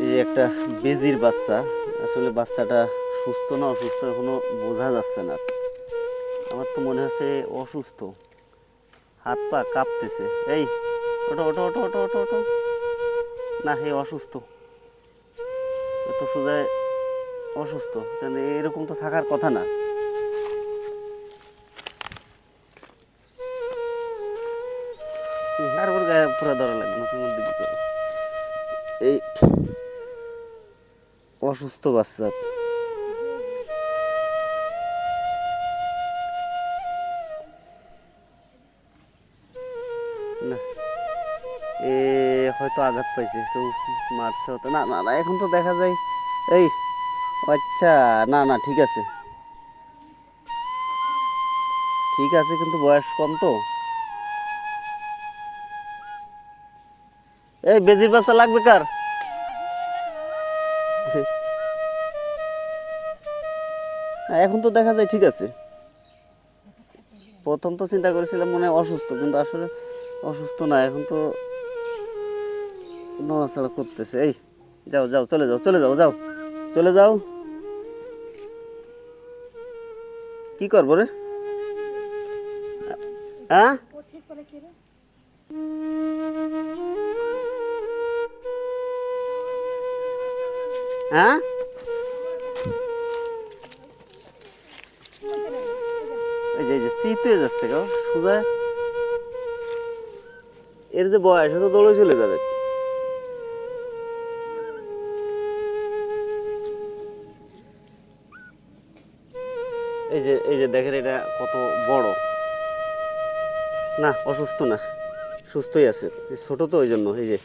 এই যে একটা বেজির বাচ্চা। আসলে বাচ্চাটা সুস্থ না অসুস্থ এখনও বোঝা যাচ্ছে না। আমার তো মনে হচ্ছে অসুস্থ। হাত পা কাঁপতেছে। এই ওটো ওটো ওটো ওটো ওটো ওটো না হে অসুস্থ। এত সোজায় অসুস্থ। কারণ এরকম তো থাকার কথা না। ওর গায়ে পুরো ধরা লাগবে না এই অসুস্থ বাচ্চা। এ হয়তো আঘাত পাইছে, কেউ মারছে হয়তো। না না না, এখন তো দেখা যায়, এই আচ্ছা না না, ঠিক আছে। ঠিক আছে, কিন্তু বয়স কম তো। এই বেজির বাচ্চা লাগবে কার? এখন তো দেখা যায়, ঠিক আছে। প্রথম তো চিন্তা করেছিলাম মনে হয় অসুস্থ, কিন্তু আসলে অসুস্থ না, এখন তো নড়াচড়া করতেছে। এই, যাও যাও, চলে যাও চলে যাও যাও, চলে যাও। কি করব রে? হ্যাঁ হ্যাঁ? এই যে এই যে এর যে বয়স তো দৌড়ে চলে যাবে। এই যে এই যে, দেখেন এটা কত বড়। না, অসুস্থ না, সুস্থই আছে। ছোট তো ওই জন্য, এই যে।